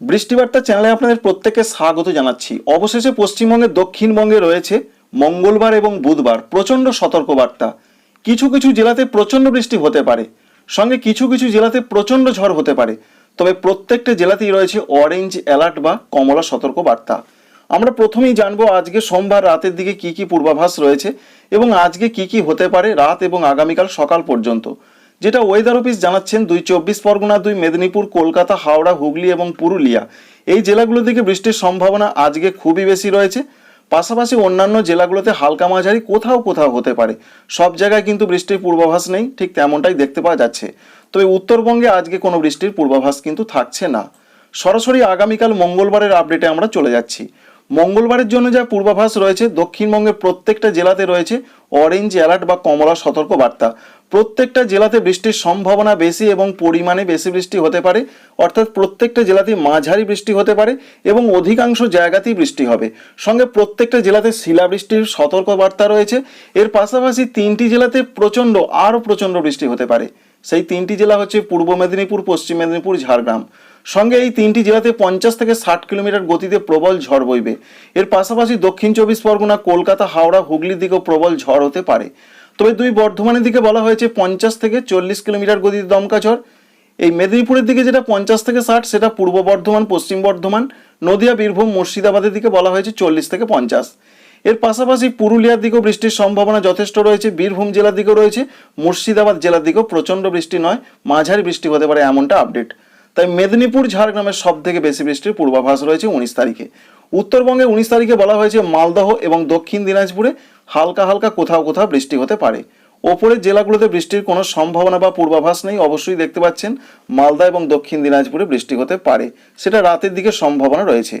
বৃষ্টিবার্তা চ্যানেলে আপনাদের প্রত্যেককে স্বাগত জানাচ্ছি। অবশেষে পশ্চিমবঙ্গের দক্ষিণবঙ্গে রয়েছে মঙ্গলবার এবং বুধবার প্রচণ্ড সতর্কবার্তা। কিছু কিছু জেলাতে প্রচণ্ড বৃষ্টি হতে পারে। সঙ্গে কিছু কিছু জেলাতে প্রচণ্ড ঝড় হতে পারে। তবে প্রত্যেকটা জেলাতেই রয়েছে অরেঞ্জ অ্যালার্ট বা কমলা সতর্কবার্তা। আমরা প্রথমেই জানব আজকে সোমবার রাতের দিকে কি কি পূর্বাভাস রয়েছে এবং আজকে কি কি হতে পারে রাত এবং আগামীকাল সকাল পর্যন্ত। যেটা ওয়েদার অফিস জানাচ্ছেন দুই চব্বিশ পরগনা, দুই মেদিনীপুর, কলকাতা, হাওড়া, হুগলি এবং পুরুলিয়া। এই জেলাগুলো থেকে বৃষ্টির সম্ভাবনা আজকে খুবই বেশি রয়েছে। পাশাপাশি অন্যান্য জেলাগুলোতে হালকা মাঝারি, কোথাও কোথাও হতে পারে। সব জায়গায় কিন্তু বৃষ্টির পূর্বাভাস নেই, ঠিক তেমনটাই দেখতে পাওয়া যাচ্ছে। তবে উত্তরবঙ্গে আজকে কোনো বৃষ্টির পূর্বাভাস কিন্তু থাকছে না। সরাসরি আগামীকাল মঙ্গলবারের আপডেটে আমরা চলে যাচ্ছি। মঙ্গলবারের জন্য যা পূর্বাভাস রয়েছে, দক্ষিণবঙ্গের প্রত্যেকটা জেলাতে রয়েছে অরেঞ্জ অ্যালার্ট বা কমলা সতর্ক বার্তা প্রত্যেকটা জেলাতে বৃষ্টির সম্ভাবনা বেশি এবং পরিমাণে বেশি বৃষ্টি হতে পারে। অর্থাৎ প্রত্যেকটা জেলাতেই মাঝারি বৃষ্টি হতে পারে এবং অধিকাংশ জায়গাতেই বৃষ্টি হবে। সঙ্গে প্রত্যেকটা জেলাতে শিলাবৃষ্টির সতর্ক বার্তা রয়েছে। এর পাশাপাশি তিনটি জেলাতে প্রচণ্ড, আরও প্রচণ্ড বৃষ্টি হতে পারে। সেই তিনটি জেলা হচ্ছে পূর্ব মেদিনীপুর, পশ্চিম মেদিনীপুর, ঝাড়গ্রাম। সঙ্গে এই তিনটি জেলাতে পঞ্চাশ থেকে ষাট কিলোমিটার গতিতে প্রবল ঝড় বইবে। এর পাশাপাশি দক্ষিণ চব্বিশ পরগনা, কলকাতা, হাওড়া, হুগলির দিকেও প্রবল ঝড় হতে পারে। তবে দুই বর্ধমানের দিকে বলা হয়েছে পঞ্চাশ থেকে চল্লিশ কিলোমিটার গতিতে দমকা ঝড়। এই মেদিনীপুরের দিকে যেটা পঞ্চাশ থেকে ষাট, সেটা পূর্ব বর্ধমান, পশ্চিম বর্ধমান, নদিয়া, বীরভূম, মুর্শিদাবাদের দিকে বলা হয়েছে চল্লিশ থেকে পঞ্চাশ। এর পাশাপাশি পুরুলিয়ার দিকেও বৃষ্টির সম্ভাবনা যথেষ্ট রয়েছে, বীরভূম জেলার দিকেও রয়েছে, মুর্শিদাবাদ জেলার দিকেও প্রচণ্ড বৃষ্টি নয়, মাঝারি বৃষ্টি হতে পারে এমনটা আপডেট তাই মেদিনীপুর, ঝাড়গ্রামের সব থেকে বেশি বৃষ্টির পূর্বাভাস রয়েছে উনিশ তারিখে। উত্তরবঙ্গে উনিশ তারিখে বলা হয়েছে মালদহ এবং দক্ষিণ দিনাজপুরে হালকা হালকা কোথাও কোথাও বৃষ্টি হতে পারে। ওপরের জেলাগুলোতে বৃষ্টির কোনো সম্ভাবনা বা পূর্বাভাস নেই, অবশ্যই দেখতে পাচ্ছেন মালদা এবং দক্ষিণ দিনাজপুরে বৃষ্টি হতে পারে। সেটা রাতের দিকে সম্ভাবনা রয়েছে।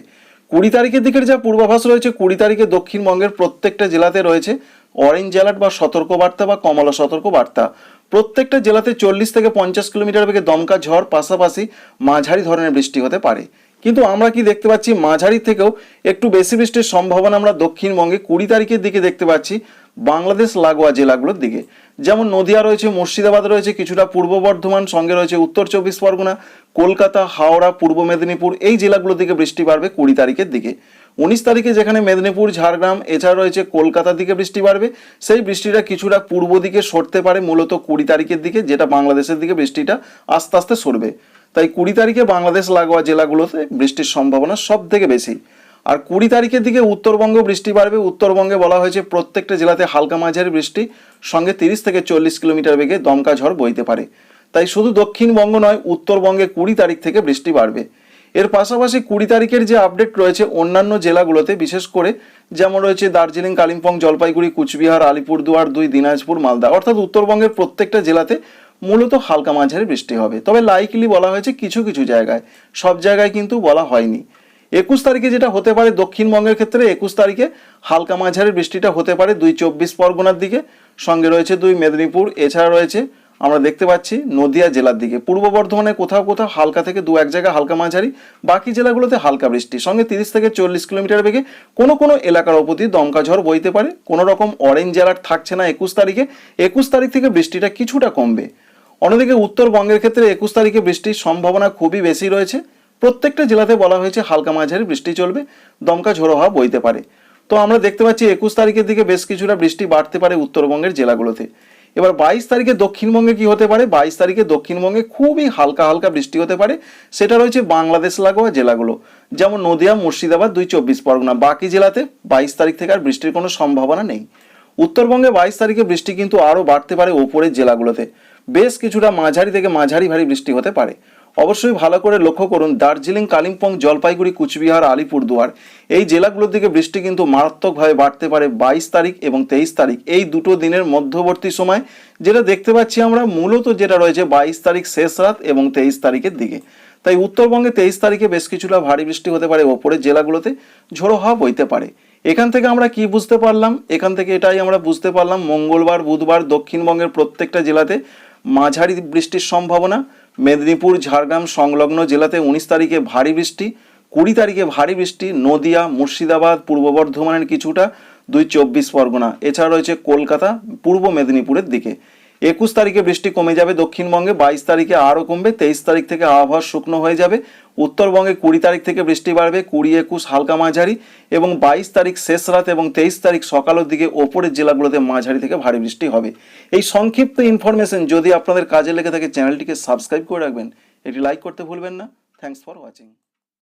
কুড়ি তারিখের দিকের যা পূর্বাভাস রয়েছে, কুড়ি তারিখে দক্ষিণবঙ্গের প্রত্যেকটা জেলাতে রয়েছে অরেঞ্জ অ্যালার্ট বা সতর্ক বার্তা বা কমলা সতর্ক বার্তা প্রত্যেকটা জেলাতে চল্লিশ থেকে পঞ্চাশ কিলোমিটার বেগে দমকা ঝড় পাশাপাশি মাঝারি ধরনের বৃষ্টি হতে পারে। কিন্তু আমরা কি দেখতে পাচ্ছি? মাঝারি থেকেও একটু বেশি বৃষ্টির সম্ভাবনা আমরা দক্ষিণবঙ্গে কুড়ি তারিখের দিকে দেখতে পাচ্ছি বাংলাদেশ লাগোয়া জেলাগুলোর দিকে। যেমন নদিয়া রয়েছে, মুর্শিদাবাদ রয়েছে, কিছুটা পূর্ব বর্ধমান, সঙ্গে রয়েছে উত্তর চব্বিশ পরগনা, কলকাতা, হাওড়া, পূর্ব মেদিনীপুর, এই জেলাগুলোর দিকে বৃষ্টি বাড়বে কুড়ি তারিখের দিকে। উনিশ তারিখে যেখানে মেদিনীপুর, ঝাড়গ্রাম, এছাড়া রয়েছে কলকাতার দিকে বৃষ্টি বাড়বে। সেই বৃষ্টিটা কিছুটা পূর্ব দিকে সরতে পারে, মূলত কুড়ি তারিখের দিকে, যেটা বাংলাদেশের দিকে বৃষ্টিটা আস্তে আস্তে সরবে। তাই কুড়ি তারিখে বাংলাদেশ লাগোয়া জেলাগুলোতে বৃষ্টির সম্ভাবনা সব থেকে বেশি। আর কুড়ি তারিখের দিকে উত্তরবঙ্গ বৃষ্টি বাড়বে। উত্তরবঙ্গে বলা হয়েছে প্রত্যেকটা জেলাতে হালকা মাঝারি বৃষ্টি, সঙ্গে তিরিশ থেকে চল্লিশ কিলোমিটার বেগে দমকা ঝড় বইতে পারে। তাই শুধু দক্ষিণবঙ্গ নয়, উত্তরবঙ্গে কুড়ি তারিখ থেকে বৃষ্টি বাড়বে। এর পাশাপাশি কুড়ি তারিখের যে আপডেট রয়েছে অন্যান্য জেলাগুলোতে, বিশেষ করে যেমন রয়েছে দার্জিলিং, কালিম্পং, জলপাইগুড়ি, কুচবিহার, আলিপুরদুয়ার, দুই দিনাজপুর, মালদা, অর্থাৎ উত্তরবঙ্গের প্রত্যেকটা জেলাতে মূলত হালকা মাঝারি বৃষ্টি হবে। তবে লাইকলি বলা হয়েছে কিছু কিছু জায়গায়, সব জায়গায় কিন্তু বলা হয়নি। একুশ তারিখে যেটা হতে পারে দক্ষিণবঙ্গের ক্ষেত্রে, একুশ তারিখে হালকা মাঝারি বৃষ্টিটা হতে পারে দুই চব্বিশ পরগনার দিকে। সঙ্গে রয়েছে দুই মেদিনীপুর, এছাড়া রয়েছে আমরা দেখতে পাচ্ছি নদিয়া জেলার দিকে। পূর্ব বর্ধমানে কোথাও কোথাও হালকা থেকে দু এক জায়গায় হালকা মাঝারি, বাকি জেলাগুলোতে হালকা বৃষ্টি। সঙ্গে তিরিশ থেকে চল্লিশ কিলোমিটার বেগে কোনো কোনো এলাকার অবধি দমকা ঝড় বইতে পারে। কোনো রকম অরেঞ্জ অ্যালার্ট থাকছে না একুশ তারিখে। একুশ তারিখ থেকে বৃষ্টিটা কিছুটা কমবে। অন্যদিকে উত্তরবঙ্গের ক্ষেত্রে একুশ তারিখে বৃষ্টির সম্ভাবনা খুবই বেশি রয়েছে। প্রত্যেকটা জেলাতে বলা হয়েছে হালকা মাঝারি বৃষ্টি চলবে, দমকা ঝোড়ো হাওয়া বইতে পারে। তো আমরা দেখতে পাচ্ছি একুশ তারিখের দিকে বেশ কিছুটা বৃষ্টি বাড়তে পারে উত্তরবঙ্গের জেলাগুলোতে। এবার বাইশ তারিখে দক্ষিণবঙ্গে কি হতে পারে? বাইশ তারিখে দক্ষিণবঙ্গে খুবই হালকা হালকা বৃষ্টি হতে পারে। সেটা রয়েছে বাংলাদেশ, লাগোয়া জেলাগুলো। যেমন নদিয়া, মুর্শিদাবাদ, দুই চব্বিশ পরগনা। বাকি জেলাতে বাইশ তারিখ থেকে আর বৃষ্টির কোনো সম্ভাবনা নেই। উত্তরবঙ্গে বাইশ তারিখে বৃষ্টি কিন্তু আরও বাড়তে পারে ওপরের জেলাগুলোতে। বেশ কিছুটা মাঝারি থেকে মাঝারি ভারী বৃষ্টি হতে পারে। অবশ্যই ভালো করে লক্ষ্য করুন, দার্জিলিং, কালিম্পং, জলপাইগুড়ি, কুচবিহার, আলিপুরদুয়ার। এই জেলাগুলোর দিকে বৃষ্টি কিন্তু মারাত্মকভাবে বাড়তে পারে বাইশ তারিখ এবং তেইশ তারিখ। এই দুটো দিনের মধ্যবর্তী সময়, যেটা দেখতে পাচ্ছি আমরা, মূলত যেটা রয়েছে বাইশ তারিখ শেষ রাত এবং তেইশ তারিখের দিকে। তাই উত্তরবঙ্গে তেইশ তারিখে বেশ কিছুটা ভারী বৃষ্টি হতে পারে ওপরের জেলাগুলোতে, ঝোড়ো হাওয়া বইতে পারে। এখান থেকে আমরা কি বুঝতে পারলাম? এখান থেকে এটাই আমরা বুঝতে পারলাম, মঙ্গলবার, বুধবার দক্ষিণবঙ্গের প্রত্যেকটা জেলাতে মাঝারি বৃষ্টির সম্ভাবনা। মেদিনীপুর, ঝাড়গ্রাম সংলগ্ন জেলাতে উনিশ তারিখে ভারী বৃষ্টি, কুড়ি তারিখে ভারী বৃষ্টি, নদিয়া, মুর্শিদাবাদ, পূর্ব বর্ধমানের কিছুটা, দুই চব্বিশ পরগনা। এছাড়া রয়েছে কলকাতা, পূর্ব মেদিনীপুরের দিকে। একুশ তারিখে বৃষ্টি কমে যাবে দক্ষিণবঙ্গে, বাইশ তারিখে আরও কমবে, তেইশ তারিখ থেকে আবহাওয়া শুকনো হয়ে যাবে। উত্তরবঙ্গে কুড়ি তারিখ থেকে বৃষ্টি বাড়বে, কুড়ি একুশ হালকা মাঝারি এবং বাইশ তারিখ শেষ রাত এবং তেইশ তারিখ সকালের দিকে ওপরের জেলাগুলোতে মাঝারি থেকে ভারী বৃষ্টি হবে। এই সংক্ষিপ্ত ইনফরমেশন যদি আপনাদের কাজে লেগে থাকে চ্যানেলটিকে সাবস্ক্রাইব করে রাখবেন। এটি লাইক করতে ভুলবেন না। Thanks for watching